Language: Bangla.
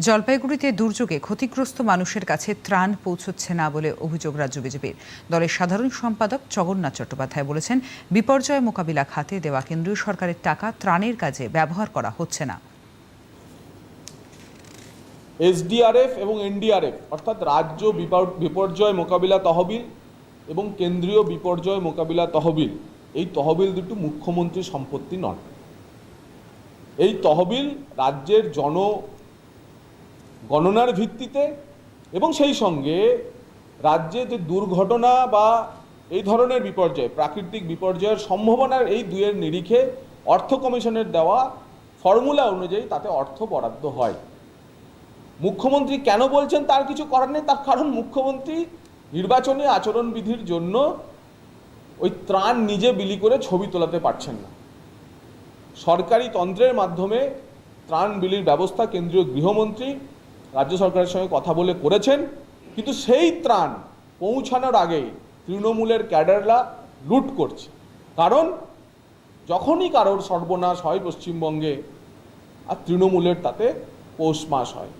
জলপাইগুড়িতে দুর্যোগে ক্ষতিগ্রস্ত মানুষের কাছে ত্রাণ পৌঁছচ্ছে না বলে অভিযোগ রাজ্য বিজেপির। দলের সাধারণ সম্পাদক জগন্নাথ চট্টোপাধ্যায় বলেছেন, বিপর্যয় মোকাবিলা খাতে দেওয়া কেন্দ্রীয় সরকারের টাকা ত্রাণের কাজে ব্যবহার করা হচ্ছে না। এসডিআরএফ এবং এনডিআরএফ, অর্থাৎ রাজ্য বিপর- বিপর্যয় মোকাবিলা তহবিল এবং কেন্দ্রীয় বিপর্যয় মোকাবিলা তহবিল, এই তহবিল দুটো মুখ্যমন্ত্রীর সম্পত্তি নয়। এই তহবিল রাজ্যের জন গণনার ভিত্তিতে এবং সেই সঙ্গে রাজ্যে যে দুর্ঘটনা বা এই ধরনের বিপর্যয়, প্রাকৃতিক বিপর্যয়ের সম্ভাবনার এই দুয়ের নিরিখে অর্থ কমিশনের দেওয়া ফর্মুলা অনুযায়ী তাতে অর্থ বরাদ্দ হয়। মুখ্যমন্ত্রী কেন বলছেন তার কিছু করার নেই? তার কারণ মুখ্যমন্ত্রী নির্বাচনী আচরণবিধির জন্য ওই ত্রাণ নিজে বিলি করে ছবি তোলাতে পারছেন না। সরকারি তন্ত্রের মাধ্যমে ত্রাণ বিলির ব্যবস্থা কেন্দ্রীয় গৃহমন্ত্রী রাজ্য সরকারের সঙ্গে কথা বলে করেছেন, কিন্তু সেই ত্রাণ পৌঁছানোর আগে তৃণমূলের ক্যাডাররা লুট করছে। কারণ যখনই কারোর সর্বনাশ হয় পশ্চিমবঙ্গে, আর তৃণমূলের তাতে পৌষ মাস হয়।